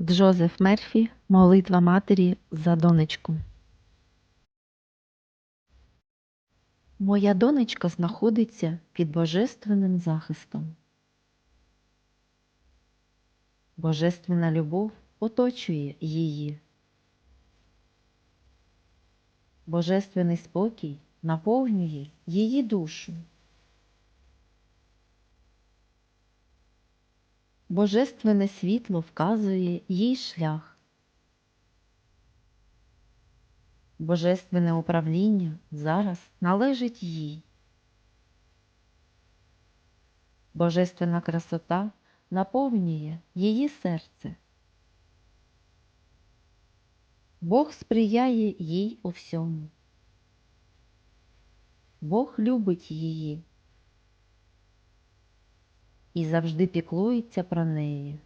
Джозеф Мерфі Молитва матері за донечку. Моя донечка знаходиться під божественним захистом. Божественна любов оточує її. Божественний спокій наповнює її душу. Божественне світло вказує їй шлях. Божественне управління зараз належить їй. Божественна красота наповнює її серце. Бог сприяє їй у всьому. Бог любить її і завжди піклується про неї.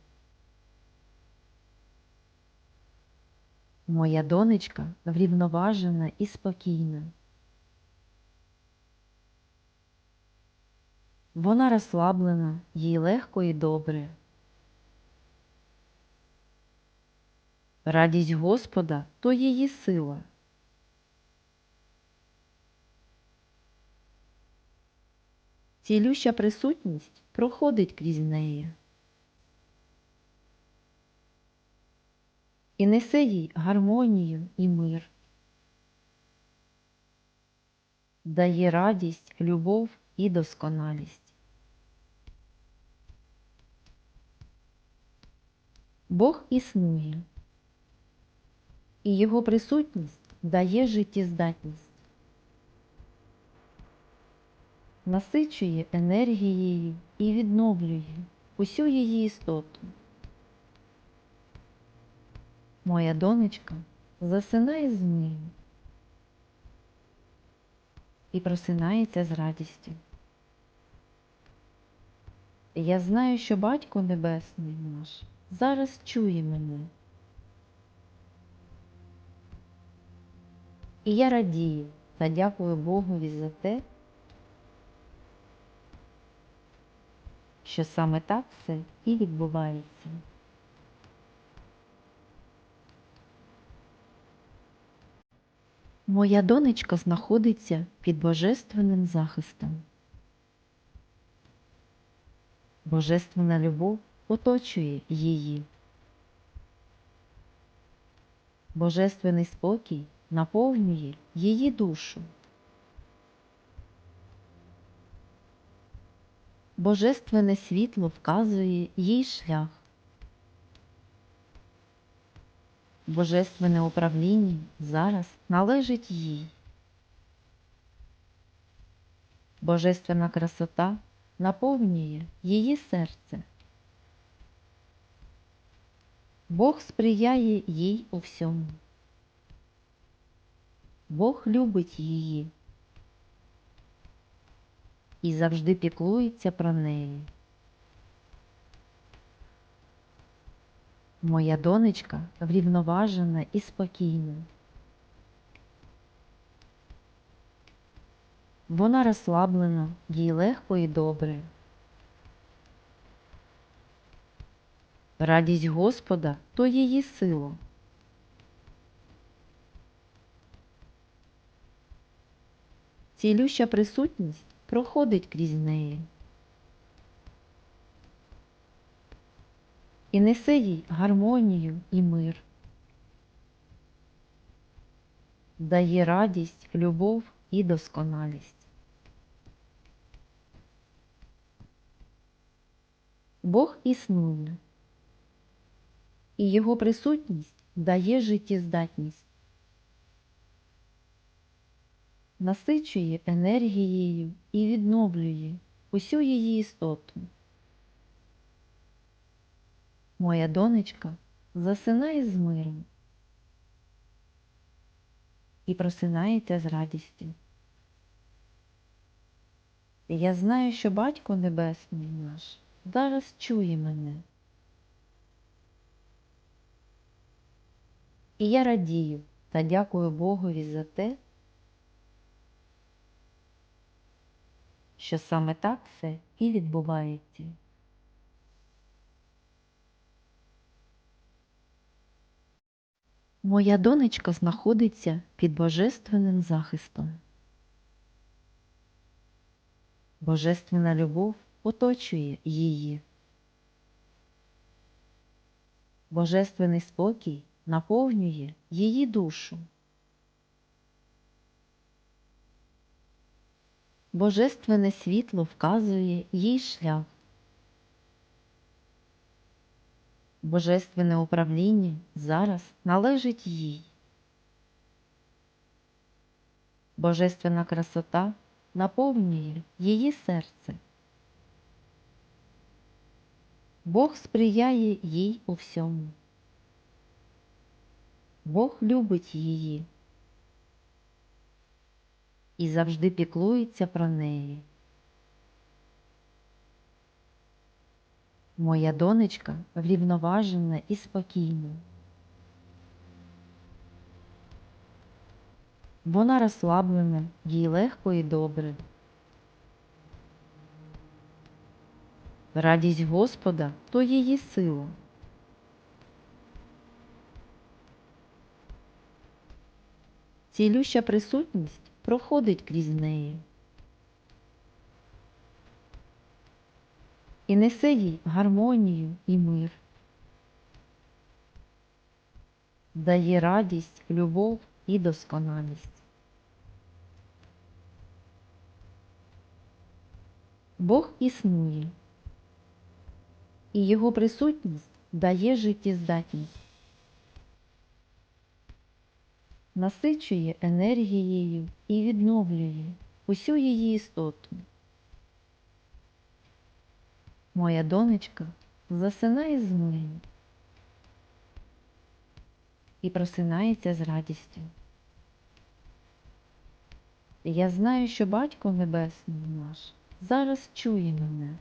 Моя донечка врівноважена і спокійна. Вона розслаблена, їй легко і добре. Радість Господа то її сила. Цілюща присутність проходить крізь неї і несе їй гармонію і мир, дає радість, любов і досконалість. Бог існує, і Його присутність дає життєздатність. Насичує енергією і відновлює усю її істоту. Моя донечка засинає з ним і просинається з радістю. Я знаю, що Батько Небесний наш зараз чує мене. І я радію та дякую Богові за те, що саме так все і відбувається. Моя донечка знаходиться під божественним захистом. Божественна любов оточує її. Божественний спокій наповнює її душу. Божественне світло вказує їй шлях. Божественне управління зараз належить їй. Божественна красота наповнює її серце. Бог сприяє їй у всьому. Бог любить її і завжди піклується про неї. Моя донечка врівноважена і спокійна. Вона розслаблена, їй легко і добре. Радість Господа то її сила. Цілюща присутність проходить крізь неї і несе їй гармонію і мир, дає радість, любов і досконалість. Бог існує, і Його присутність дає життєздатність. Насичує енергією і відновлює усю її істоту. Моя донечка засинає з миром і просинається з радістю. Я знаю, що Батько Небесний наш зараз чує мене. І я радію та дякую Богові за те, що саме так все і відбувається. Моя донечка знаходиться під божественним захистом. Божественна любов оточує її. Божественний спокій наповнює її душу. Божественне світло вказує їй шлях. Божественне управління зараз належить їй. Божественна красота наповнює її серце. Бог сприяє їй у всьому. Бог любить її і завжди піклується про неї. Моя донечка врівноважена і спокійна. Вона розслаблена, їй легко і добре. Радість Господа то її сила. Цілюща присутність проходить крізь неї. і несе їй гармонію і мир. Дає радість, любов і досконалість. Бог існує, і Його присутність дає життєздатність, насичує енергією і відновлює усю її істоту. Моя донечка засинає з миром і просинається з радістю. Я знаю, що Батько Небесний наш зараз чує мене.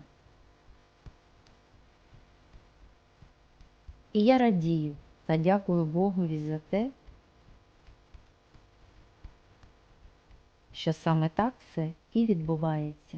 І я радію та дякую Богові за те, що саме так все і відбувається.